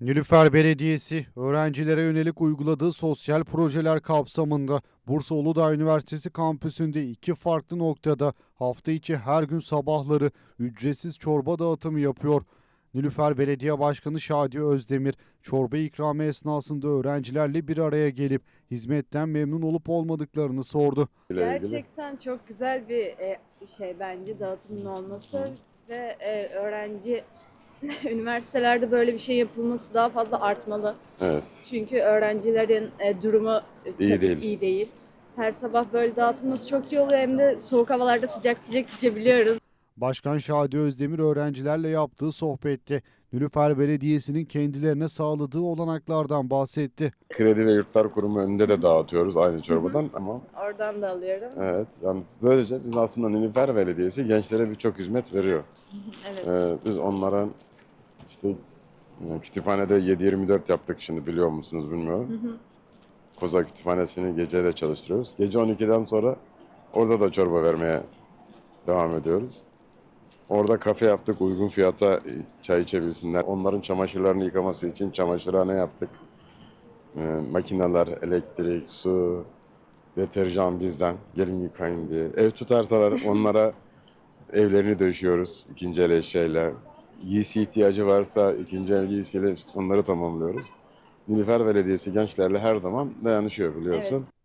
Nilüfer Belediyesi, öğrencilere yönelik uyguladığı sosyal projeler kapsamında Bursa Uludağ Üniversitesi kampüsünde iki farklı noktada hafta içi her gün sabahları ücretsiz çorba dağıtımı yapıyor. Nilüfer Belediye Başkanı Şadi Özdemir, çorba ikramı esnasında öğrencilerle bir araya gelip hizmetten memnun olup olmadıklarını sordu. Gerçekten çok güzel bir e, şey bence dağıtımın olması ve e, öğrenci üniversitelerde böyle bir şey yapılması daha fazla artmalı. Evet. Çünkü öğrencilerin e, durumu e, İyi değil. iyi değil. Her sabah böyle dağıtılması çok iyi oluyor hem de soğuk havalarda sıcak sıcak içebiliyoruz. Başkan Şadi Özdemir öğrencilerle yaptığı sohbette Nilüfer Belediyesi'nin kendilerine sağladığı olanaklardan bahsetti. Kredi ve Yurtlar Kurumu önünde de dağıtıyoruz aynı çorbadan ama Oradan da alıyorum. evet yani böylece biz aslında Nilüfer Belediyesi gençlere birçok hizmet veriyor. Evet. Ee, biz onların işte e, kütüphanede 7-24 yaptık şimdi biliyor musunuz bilmiyorum. Hı hı. Koza Kütüphanesi'ni gece de çalıştırıyoruz. Gece 12'den sonra orada da çorba vermeye devam ediyoruz. Orada kafe yaptık uygun fiyata e, çay içebilsinler. Onların çamaşırlarını yıkaması için çamaşırhane yaptık. Ee, makineler, elektrik, su, deterjan bizden gelin yıkayın diye. Ev tutarsalar onlara evlerini döşüyoruz ikinci el eşyayla. Giysi ihtiyacı varsa ikinci el giysiyle onları tamamlıyoruz. Nilüfer Belediyesi gençlerle her zaman dayanışıyor biliyorsun. Evet.